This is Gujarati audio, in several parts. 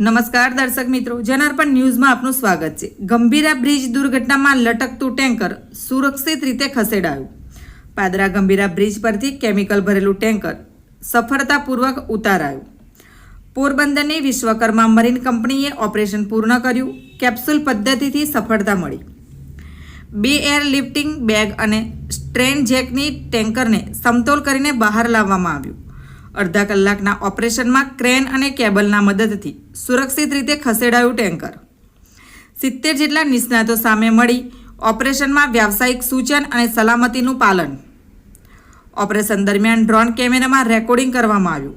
નમસ્કાર દર્શક મિત્રો, જનાર્પણ ન્યૂઝમાં આપનું સ્વાગત છે. ગંભીરા બ્રિજ દુર્ઘટનામાં લટકતું ટેન્કર સુરક્ષિત રીતે ખસેડાયું. પાદરા ગંભીરા બ્રિજ પરથી કેમિકલ ભરેલું ટેન્કર સફળતાપૂર્વક ઉતારાયું. પોરબંદરની વિશ્વકર્મા મરીન કંપનીએ ઓપરેશન પૂર્ણ કર્યું, કેપ્સ્યુલ પદ્ધતિથી સફળતા મળી. બે એર લિફ્ટિંગ બેગ અને સ્ટ્રેન જેકની ટેન્કરને સમતોલ કરીને બહાર લાવવામાં આવ્યું. અડધા કલાકના ઓપરેશનમાં ક્રેન અને કેબલના મદદથી સુરક્ષિત રીતે ખસેડાયું ટેન્કર. સિત્તેર જેટલા નિષ્ણાતો સામે મળી ઓપરેશનમાં વ્યાવસાયિક સૂચન અને સલામતીનું પાલન. ઓપરેશન દરમિયાન ડ્રોન કેમેરામાં રેકોર્ડિંગ કરવામાં આવ્યું.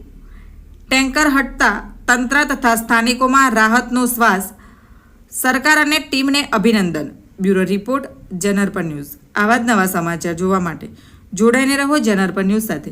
ટેન્કર હટતા તંત્ર તથા સ્થાનિકોમાં રાહતનો શ્વાસ. સરકાર અને ટીમને અભિનંદન. બ્યુરો રિપોર્ટ જનરપન ન્યૂઝ. આવા જ નવા સમાચાર જોવા માટે જોડાઈને રહો જનરપન ન્યૂઝ સાથે.